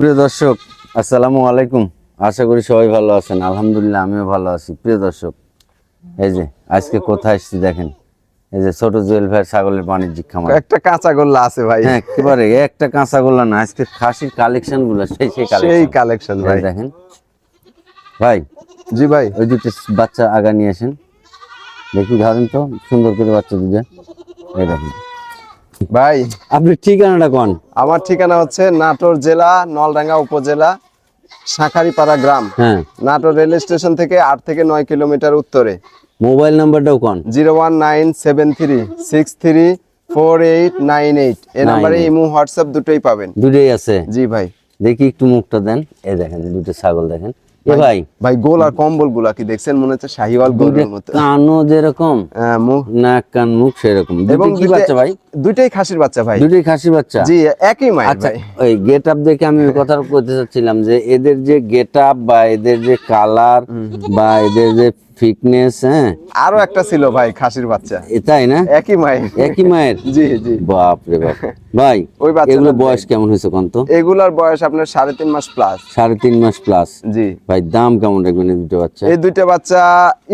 প্রিয় দর্শক আসসালামু আলাইকুম। আশা করি সবাই ভালো আছেন। আলহামদুলিল্লাহ আমিও ভালো আছি। প্রিয় দর্শক এই যে আজকে কোথায় এসেছি দেখেন। এই যে ছোট জুয়েল ভাইয়ের ছাগলের বাণিজ্যিক খামার। একটা কাঁচা গোল্লা আছে ভাই। হ্যাঁ একেবারে একটা কাঁচা গোল্লা না আজকে খাসির কালেকশনগুলো সেই সেই সেই কালেকশন কালেকশন ভাই দেখেন। ভাই জি ভাই। ওই দুটো বাচ্চা আগা নিয়ে আসেন। দেখি ধরেন তো সুন্দর করে বাচ্চা দুটো। এই দেখেন। ভাই আপনি ঠিকানাটা কোন? আমার ঠিকানা হচ্ছে নাটোর জেলা নলডাঙ্গা উপজেলা শাঁখারিপাড়া গ্রাম। হ্যাঁ। নাটোর রেল স্টেশন থেকে আট থেকে নয় কিলোমিটার উত্তরে। মোবাইল নাম্বারটাও কোন? Zero one nine seven three six three four eight nine eight. এই নাম্বারে ইমো হোয়াটসঅ্যাপ দুটোই পাবেন। দুটোই আছে? জি ভাই। দেখি একটু মুখটা দেন। এই দেখেন দুটো ছাগল দেখেন। এ ভাই ভাই। গোল আর কম্বলগুলা কি দেখছেন? মনে হচ্ছে শাহিওয়াল গোলের মতো। কানও যেরকম হ্যাঁ, মুখ। নাক কান মুখ সেরকম। এবং কি বাচ্চা ভাই? দুইটাই খাসির বাচ্চা ভাই। বাচ্চা? জি একই মায়ের আচ্ছা ওই গেট আপ দেখে আমি কথা বলতে চাচ্ছিলাম যে এদের যে গেট আপ বা এদের যে কালার বা এদের যে ফিটনেস হ্যাঁ? আরও একটা ছিল ভাই খাসির বাচ্চা। এটাই না? একই মায়ের। একই মায়ের? জি জি। বাপ রে বাপ। ভাই ওই এগুলো বয়স কেমন হয়েছে কোন এগুলার বয়স আপনার সাড়ে তিন মাস প্লাস সাড়ে তিন মাস প্লাস জি। ভাই দাম কেমন রাখবেন এই দুটো বাচ্চা? এই দুইটা বাচ্চা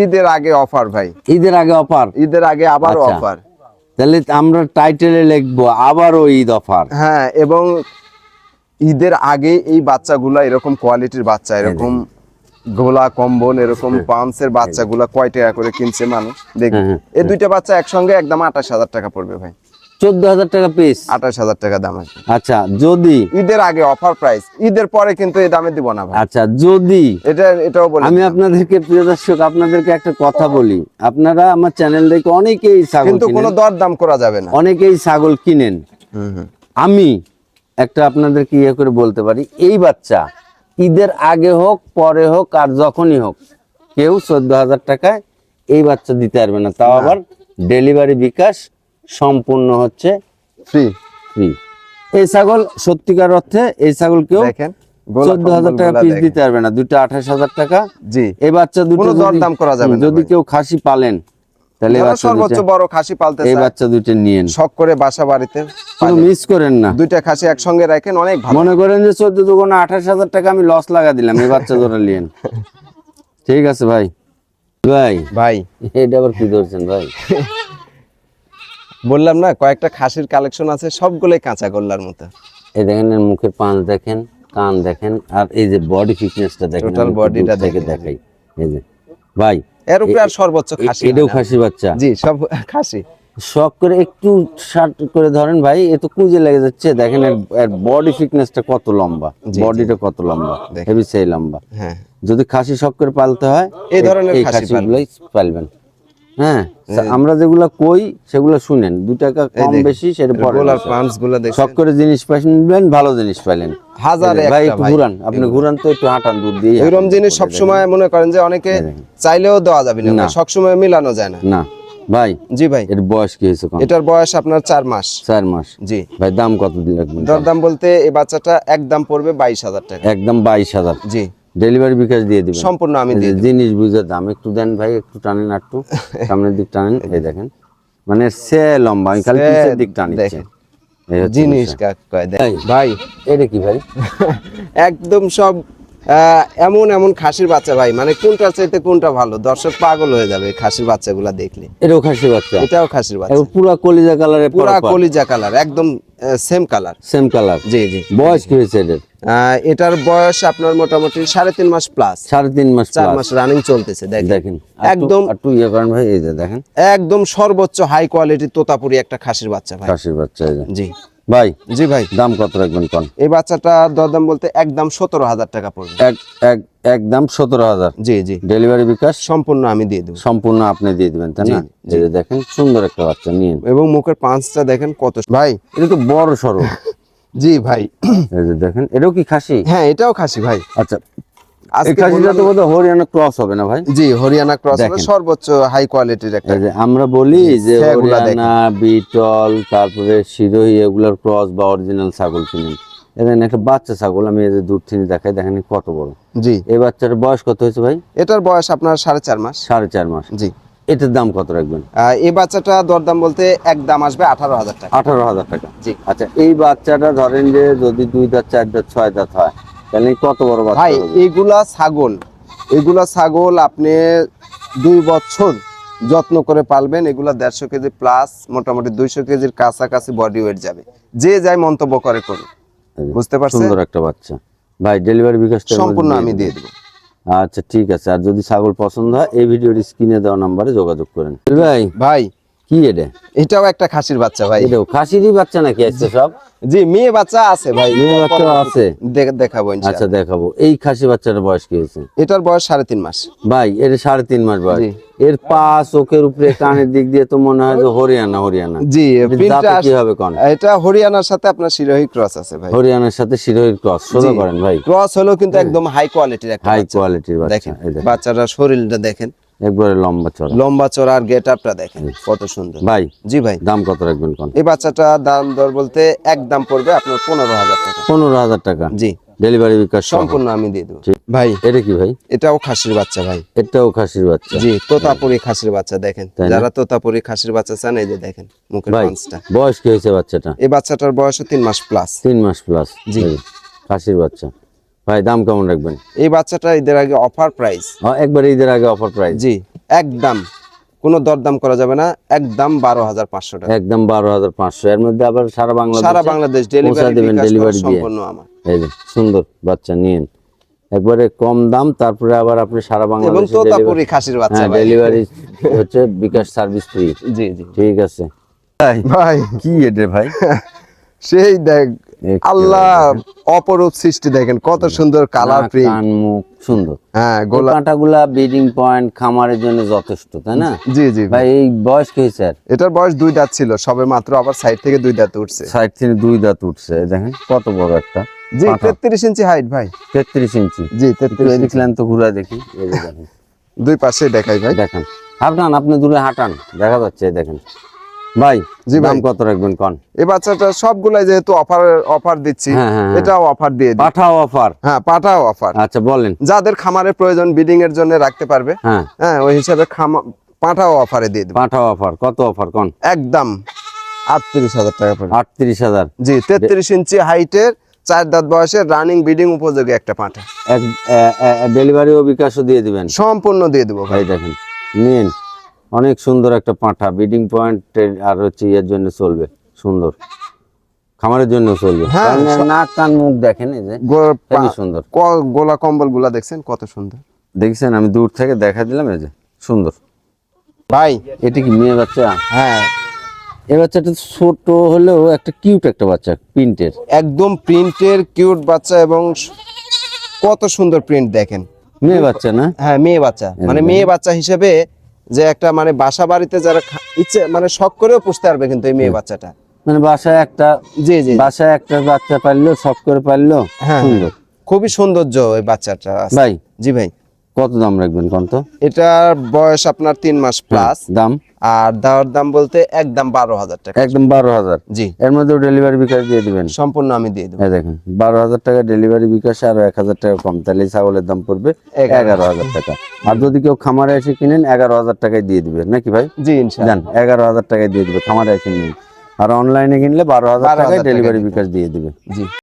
ঈদের আগে অফার ভাই। ঈদের আগে অফার ঈদের আগে আচ্ছা। অফার তাহলে আমরা টাইটেলে লিখব আবারও ঈদ অফার হ্যাঁ এবং ঈদের আগে এই বাচ্চাগুলা এরকম কোয়ালিটির বাচ্চা এরকম গোলা কম্বল এরকম পাউন্সের বাচ্চাগুলা কয় টাকা করে কিনছে মানুষ? দেখুন হ্যাঁ, এই দুইটা বাচ্চা একসঙ্গে একদম আঠাশ হাজার টাকা পড়বে ভাই। চোদ্দ হাজার টাকা পিস আঠাশ হাজার টাকা দাম আচ্ছা যদি ঈদের আগে অফার প্রাইস ঈদের পরে কিন্তু এই দামে দিব না আচ্ছা যদি এটা এটাও বলে আমি আপনাদেরকে প্রিয় দর্শক আপনাদেরকে একটা কথা বলি। আপনারা আমার চ্যানেল দেখে অনেকেই ছাগল কিন্তু কোনো কিনেন। দর দাম করা যাবে না। অনেকেই ছাগল কিনেন। আমি একটা আপনাদেরকে ইয়ে করে বলতে পারি এই বাচ্চা ঈদের আগে হোক পরে হোক আর যখনই হোক কেউ চোদ্দ হাজার টাকায় এই বাচ্চা দিতে পারবে না। তাও আবার ডেলিভারি বিকাশ সম্পূর্ণ হচ্ছে ফ্রি ফ্রি এই ছাগল সত্যিকার অর্থে এই ছাগল কেউ চোদ্দ হাজার টাকা পিস দিতে পারবে না। দুটো আঠাশ হাজার টাকা। জি। এই বাচ্চা দুটো দরদাম করা যাবে যদি কেউ খাসি পালেন তাহলে সর্বোচ্চ বড় খাসি পালতে এই বাচ্চা দুটো নিয়েন শখ করে বাসা বাড়িতে মিস করেন না। দুইটা খাসি একসঙ্গে রাখেন অনেক ভালো। মনে করেন যে চোদ্দ দুগুণে আঠাশ হাজার টাকা আমি লস লাগা দিলাম এই বাচ্চা ধরে নিয়েন ঠিক আছে ভাই। ভাই। ভাই। এটা আবার কি ধরছেন ভাই? বললাম না কয়েকটা খাসির কালেকশন আছে সবগুলোই কাঁচা গোল্লার মতো। এই দেখেন মুখের পাঁচ দেখেন কান দেখেন আর এই যে বডি ফিটনেসটা দেখেন Total আমি একটু body টা দেখেন। দেখাই। এই যে ভাই এর উপরে আর সর্বোচ্চ খাসি এটাও খাসি বাচ্চা? জি সব খাসি। শখ করে একটু শার্ট করে ধরেন ভাই এ তো কুঁজে লেগে যাচ্ছে। দেখেন এর বডি ফিটনেসটা কত লম্বা। বডিটা কত লম্বা। হেভি সেই লম্বা। হ্যাঁ। যদি খাসি শখ করে পালতে হয় এই ধরনের খাসি খাসিগুলোই পালবেন। হ্যাঁ আমরা যেগুলো কই সেগুলো শুনেন। দু টাকা কম বেশি সেটা শখ করে জিনিস পাইবেন ভালো জিনিস পাইলেন। হাজারে ভাই। ঘুরান। আপনি ঘুরান তো একটু হাঁটান দূর দিয়ে এরকম জিনিস সবসময় মনে করেন যে অনেকে চাইলেও দেওয়া যাবে না। সবসময় মিলানো যায় না। না। ভাই জি ভাই। এর বয়স কি হয়েছে এটার বয়স আপনার চার মাস। চার মাস। জি। ভাই দাম কত দিন রাখবেন দরদাম বলতে এই বাচ্চাটা একদম পড়বে বাইশ হাজার টাকা। একদম বাইশ হাজার। জি। ডেলিভারি বিকাশ দিয়ে দিবেন সম্পূর্ণ আমি দিয়ে জিনিস বুঝে দাম একটু দেন ভাই একটু টানেন আর একটু সামনের দিক টানেন এই দেখেন মানে সে লম্বা আমি খালি পিছের দিক টানি দেখেন। এই জিনিস কাক কয় দেখ। এই। ভাই এটা কি ভাই একদম সব এমন এমন খাসির বাচ্চা ভাই মানে কোনটা চাইতে কোনটা ভালো? দর্শক পাগল হয়ে যাবে খাসির বাচ্চাগুলা দেখলে। এটাও খাসি বাচ্চা। এটাও খাসির বাচ্চা। পুরা কলিজা কালারে পুরা কলিজা কালার একদম সেম কালার সেম কালার জি জি। বয়স কি হয়েছে এদের এটার বয়স আপনার মোটামুটি সাড়ে তিন মাস প্লাস সাড়ে তিন মাস চার মাস রানিং চলতেছে দেখেন। দেখেন। একদম একটু ইয়ে করেন ভাই এই যে দেখেন। একদম সর্বোচ্চ হাই কোয়ালিটির তোতাপুরি একটা খাসির বাচ্চা ভাই। খাসির বাচ্চা জি। ভাই জি ভাই দাম কত রাখবেন কোন? এই বাচ্চাটা দরদাম বলতে একদম সতেরো হাজার টাকা পড়বে। এক এক একদম সতেরো হাজার? জি জি। ডেলিভারি বিকাশ? সম্পূর্ণ আমি দিয়ে দেবো। সম্পূর্ণ আপনি দিয়ে দিবেন তাই না? এই যে দেখেন সুন্দর একটা বাচ্চা নিয়ে এবং মুখের পাঁচটা দেখেন কত ভাই। এটা তো বড় সড়ো জি ভাই। এই যে দেখেন এটাও কি খাসি? হ্যাঁ এটাও খাসি ভাই। আচ্ছা এই আজকে খাসিটা তো বললাম- বোধহয় হরিয়ানা ক্রস হবে না ভাই? জি হরিয়ানা ক্রস দেখেন। সর্বোচ্চ হাই কোয়ালিটির একটা আমরা বলি যে হরিয়ানা বিটল তারপরে শিরোহী এগুলোর ক্রস বা অরিজিনাল ছাগল কিনেন এখানে একটা বাচ্চা ছাগল আমি এই দূর থেকে দেখাই দেখেন কত বড়। জি। এই বাচ্চার বয়স কত হয়েছে ভাই? এটার বয়স আপনার সাড়ে চার মাস। সাড়ে চার মাস। জি। এটার দাম কত রাখবেন? এই বাচ্চাটা দরদাম বলতে একদম আসবে আঠারো হাজার টাকা। আঠারো হাজার টাকা। জি। আচ্ছা এই বাচ্চাটা ধরেন যে যদি দুই দাঁত চার দাঁত ছয় দাঁত হয় তাহলে কত বড় বাচ্চা ভাই? এইগুলা ছাগল। এগুলা ছাগল আপনি দুই বছর যত্ন করে পালবেন এগুলা দেড়শো কেজি প্লাস মোটামুটি দুইশো কেজির কাছাকাছি বডি ওয়েট যাবে। যে যাই মন্তব্য করে করুন বুঝতে পারছেন? সুন্দর একটা বাচ্চা। ভাই ডেলিভারি বিকাশ সম্পূর্ণ আমি দিয়ে দেবো। আচ্ছা ঠিক আছে। আর যদি ছাগল পছন্দ হয় এই ভিডিওর স্ক্রিনে দেওয়া নাম্বারে যোগাযোগ করেন। ভাই ভাই কি এটা? এটাও একটা খাসির বাচ্চা ভাই। এটাও খাসিরই বাচ্চা নাকি আজকে সব? জি মেয়ে বাচ্চা আছে ভাই। মেয়ে বাচ্চাও আছে? দেখাবো আচ্ছা দেখাবো। এই খাসি বাচ্চাটার বয়স কি হয়েছে? এটার বয়স সাড়ে তিন মাস। ভাই এর সাড়ে তিন মাস বয়স। এর পা চোখের উপরে কানের দিক দিয়ে তো মনে হয় যে হরিয়ানা হরিয়ানা। জি এটা কি হবে কোন? এটা হরিয়ানার সাথে আপনার শিরোহী ক্রস আছে ভাই। হরিয়ানার সাথে শিরোহির ক্রস সোজা করেন ভাই। ক্রস হলো কিন্তু একদম হাই কোয়ালিটির একটা হাই বাচ্চা। কোয়ালিটির বাচ্চা বাচ্চাটার শরীরটা দেখেন। একবারে লম্বা চড়া। লম্বা চড়ার গেট আপটা দেখেন কত সুন্দর। ভাই জি ভাই। দাম কত রাখবেন কোন? এই বাচ্চাটা দাম দর বলতে এক দাম পড়বে আপনার পনেরো হাজার টাকা। পনেরো হাজার টাকা? জি। ডেলিভারি বিকাশ সম্পূর্ণ আমি দিয়ে দেবো। ভাই এটা কি ভাই? এটাও খাসির বাচ্চা ভাই। এটাও খাসির বাচ্চা। জি তোতাপুরি খাসির বাচ্চা দেখেন? যারা তোতাপুরি খাসির বাচ্চা চান এই যে দেখেন মুখের পাঁচটা। বয়স কি হয়েছে বাচ্চাটা? এই বাচ্চাটার বয়স তিন মাস প্লাস তিন মাস প্লাস জি। খাসির বাচ্চা। ভাই দাম কেমন রাখবেন? এই বাচ্চাটা ঈদের আগে অফার প্রাইস হ্যাঁ একবার ঈদের আগে অফার প্রাইস জি একদম। কোনো দরদাম করা যাবে না একদম বারো হাজার পাঁচশো টাকা। একদম বারো হাজার পাঁচশো। এর মধ্যে আবার সারা বাংলাদেশ সারা বাংলাদেশ ডেলিভারি দিবেন ডেলিভারি দিয়ে। সম্পূর্ণ আমার। এই যে সুন্দর বাচ্চা নিয়েন। একবারে কম দাম তারপরে আবার আপনি সারা বাংলাদেশ এবং তোতাপুরি খাসির বাচ্চা হ্যাঁ ডেলিভারি হচ্ছে বিকাশ সার্ভিস ফ্রি জি জি। ঠিক আছে। ভাই ভাই কি এটা ভাই? সেই দেখ আল্লাহ অপরূপ সৃষ্টি দেখেন কত সুন্দর কালার প্রিন্ট। মুখ সুন্দর। হ্যাঁ এই গোলা কাঁটাগুলা ব্রিডিং পয়েন্ট খামারের জন্য যথেষ্ট তাই না? জি জি। ভাই এই বয়স কি স্যার এটার বয়স দুই দাঁত ছিল সবে মাত্র আবার সাইড থেকে দুই দাঁত উঠছে। সাইড থেকে দুই দাঁত উঠছে দেখেন কত বড় একটা জি পাঠা। তেত্রিশ ইঞ্চি হাইট ভাই। তেত্রিশ ইঞ্চি। জি একটু তেত্রিশ এদিক লাইন তো ঘুরে দেখি এই দেখেন। দুই পাশে দেখাই ভাই। দেখেন। হাঁটান আপনি দূরে হাঁটান দেখা যাচ্ছে দেখেন। ভাই জি। দাম কত রাখবেন কন? এই বাচ্চাটা সবগুলাই যেহেতু অফার অফার দিচ্ছি হ্যাঁ, হ্যাঁ, হ্যাঁ। এটাও অফার দিয়ে পাঠাও অফার হ্যাঁ পাঠাও অফার আচ্ছা বলেন। যাদের খামারের প্রয়োজন বিডিং এর জন্য রাখতে পারবে হ্যাঁ। ওই হিসাবে খামা পাঠাও অফারে দিয়ে দেবো। পাঠাও অফার কত অফার কন? একদম আটত্রিশ হাজার টাকা পড়বে আটত্রিশ হাজার? জি তেত্রিশ ইঞ্চি হাইটের চার দাঁত বয়সের রানিং বিডিং উপযোগী একটা পাঠা। ডেলিভারি ও বিকাশও দিয়ে দিবেন? সম্পূর্ণ দিয়ে দেবো ভাই। ভাই দেখেন নিন। অনেক সুন্দর একটা পাঁঠা ব্রিডিং পয়েন্ট আর হচ্ছে ইয়ের জন্য চলবে সুন্দর। খামারের জন্য চলবে। হ্যাঁ, নাক কান মুখ দেখেন এই যে সুন্দর। ক- গোলা কম্বলগুলা দেখছেন কত সুন্দর। দেখছেন আমি দূর থেকে দেখা দিলাম এই যে সুন্দর। ভাই এটা কি মেয়ে বাচ্চা? হ্যাঁ। এই বাচ্চাটা ছোট হলেও একটা কিউট একটা বাচ্চা প্রিন্টের একদম প্রিন্টের কিউট বাচ্চা এবং কত সুন্দর প্রিন্ট দেখেন। মেয়ে বাচ্চা না? হ্যাঁ মেয়ে বাচ্চা। মানে মেয়ে বাচ্চা হিসেবে যে একটা মানে বাসা বাড়িতে যারা ইচ্ছে মানে শখ করেও পুষতে পারবে কিন্তু এই মেয়ে বাচ্চাটা। মানে বাসায় একটা জি জি। বাসায় একটা বাচ্চা পারল শখ করে পারল হ্যাঁ খুবই সৌন্দর্য ওই বাচ্চাটা। ভাই। জি ভাই। কত দাম রাখবেন কত এটার বয়স আপনার তিন মাস প্লাস দাম? আর দেওয়ার দাম বলতে একদম বারো হাজার টাকা। একদম বারো হাজার? জি। এর মধ্যে ডেলিভারি বিকাশ দিয়ে দিবেন? সম্পূর্ণ আমি দিয়ে দেবো। দেখেন বারো হাজার টাকা ডেলিভারি বিকাশ আর এক হাজার টাকা কম তাহলে ছাগলের দাম পড়বে এগারো হাজার। টাকা। আর যদি কেউ খামারে এসে কিনেন এগারো হাজার টাকায় দিয়ে দিবেন নাকি ভাই? জি ইনশাল্লাহ। জান এগারো হাজার টাকায় দিয়ে দিবে খামারে এসে নিন। আর অনলাইনে কিনলে বারো হাজার টাকায় ডেলিভারি বিকাশ দিয়ে দিবে। জি।